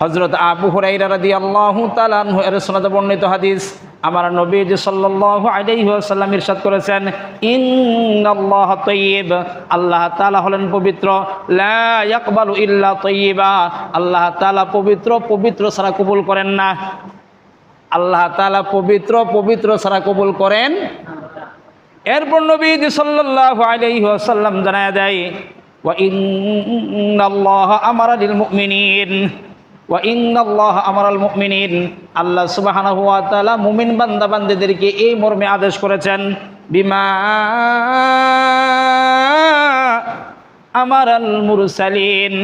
হজরত আবু হুরাইরা রাদিয়াল্লাহু তাআলা আনহু এর বর্ণিত হাদিস। আমার নবী যে সাল্লাল্লাহু আলাইহি ইরশাদ করেছেন, ইন্নাল্লাহ তাইয়্যিব। আল্লাহ তাআলা হলেন পবিত্র। লা ইয়াকবালু ইল্লা তাইয়্যিবা। আল্লাহ তাআলা পবিত্র পবিত্র ছাড়া কবুল করেন না। আল্লাহ তাআলা পবিত্র পবিত্র ছাড়া কবুল করেন এরপর নবী যে সাল্লাল্লাহু আলাইহি জানায় দেয়, ওয়া ইন্নাল্লাহ আমারা লিল মুমিনিন। ইন্দাল্লাহ আল্লাহ তাআলা মুমিন বান্দা বান্দাদেরকে এই মর্মে আদেশ করেছেন বিমা আমার আল মুরসালিন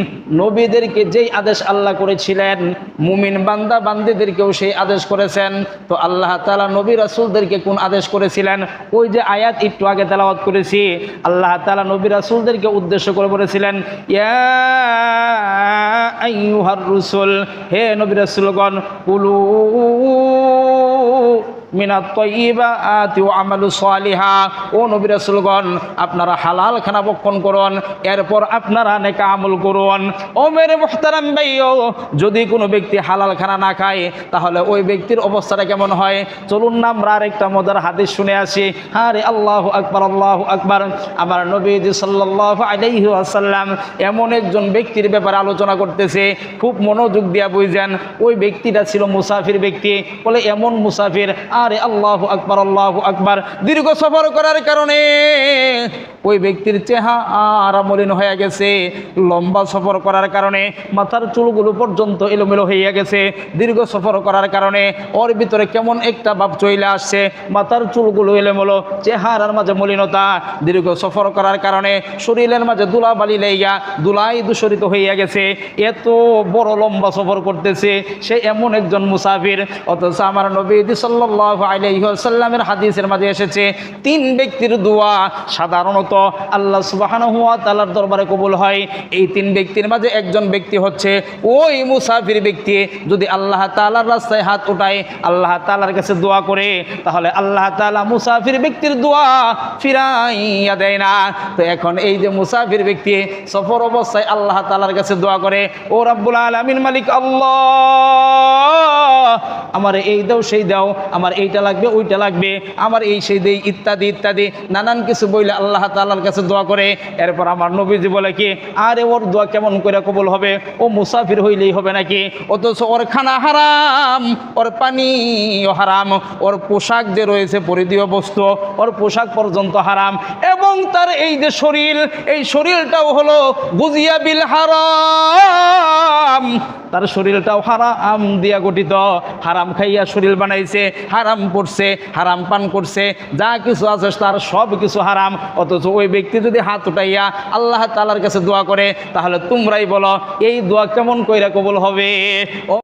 নবীদেরকে যেই আদেশ আল্লাহ করেছিলেন, মুমিন বান্দা বান্দিদেরকেও সেই আদেশ করেছেন। তো আল্লাহ তালা নবী রাসুলদেরকে কোন আদেশ করেছিলেন? ওই যে আয়াত একটু আগে তেলাওয়াত করেছি, আল্লাহ তালা নবী রাসুলদেরকে উদ্দেশ্য করে বলেছিলেন, ইয়া রুসুল, হে নবী রাসুলগণ, কুলু ও আমালু ও আপনারা হালাল খানা ভক্ষণ করুন, এরপর আপনারা নেকা আমল করুন। ও মেরে ভাইও যদি কোনো ব্যক্তি হালাল খানা না খায়, তাহলে ওই ব্যক্তির অবস্থাটা কেমন হয়? চলুন না, আমরা আরেকটা মজার হাদিস শুনে আসি। হ্যাঁ রে আল্লাহ আকবার আল্লাহ আকবার। আমার নবীজি সাল্লাল্লাহু আলাইহি ওয়াসাল্লাম এমন একজন ব্যক্তির ব্যাপারে আলোচনা করতেছে, খুব মনোযোগ দিয়া বুঝছেন ওই ব্যক্তিটা ছিল মুসাফির ব্যক্তি। বলে, এমন মুসাফির আরে আল্লাহ আকবার আল্লাহ আকবার। দীর্ঘ সফর করার কারণে ওই ব্যক্তির চেহারা মলিন হয়ে গেছে। লম্বা সফর করার কারণে মাথার চুলগুলো পর্যন্ত এলোমেলো হয়ে গেছে। দীর্ঘ সফর করার কারণে ওর ভিতরে কেমন একটা ভাব চলে আসছে। মাথার চুলগুলো এলোমেলো, চেহারার মাঝে মলিনতা। দীর্ঘ সফর করার কারণে শরীরের মাঝে দুলা বালি দুলাই দূষরিত হইয়া গেছে। এত বড় লম্বা সফর করতেছে, সে এমন একজন মুসাফির। অথচ আমার নবী সাল্লাল্লাহু আলাইহি ওয়াসাল্লামের হাদিসের মাঝে এসেছে, তিন ব্যক্তির দোয়া সাধারণত আল্লাহ সুবহানাহু ওয়া তাআলার দরবারে কবুল হয়। এই তিন ব্যক্তির মাঝে একজন ব্যক্তি হচ্ছে ওই মুসাফির ব্যক্তি। যদি আল্লাহ তাআলার রাস্তায় হাত উঠায়, আল্লাহ তালার কাছে দোয়া করে, তাহলে আল্লাহ তাআলা মুসাফির ব্যক্তির দোয়া ফিরাইয়া দেয় না। তো এখন এই যে মুসাফির ব্যক্তি সফর অবস্থায় আল্লাহ তালার কাছে দোয়া করে, ও রাব্বুল আলামিন মালিক আল্লাহ, আমার এই দাও, সেই দাও, আমার এইটা লাগবে, ওইটা লাগবে, আমার এই সেই দেই, ইত্যাদি ইত্যাদি, নানান কিছু বইলে আল্লাহ তাআলার কাছে দোয়া করে। এরপর আমার নবীজি বলে কি, আরে ওর দোয়া কেমন করে কবুল হবে? ও মুসাফির হইলেই হবে নাকি? অথচ ওর খানা হারাম, ওর পানিও হারাম, ওর পোশাক যে রয়েছে পরিধীয় বস্তু, ওর পোশাক পর্যন্ত হারাম এবং তার এই যে শরীর, এই শরীরটাও হলো গুজিয়া বিল হারাম। তার শরীরটাও হারাম দিয়া গঠিত। হারাম খাইয়া শরীর বানাইছে, হারাম পড়ছে, হারাম পান করছে, যা কিছু আছে তার সব কিছু হারাম। অথচ ওই ব্যক্তি যদি হাত উঠাইয়া আল্লাহ তালার কাছে দোয়া করে, তাহলে তোমরাই বলো, এই দোয়া কেমন কইরা কবল হবে?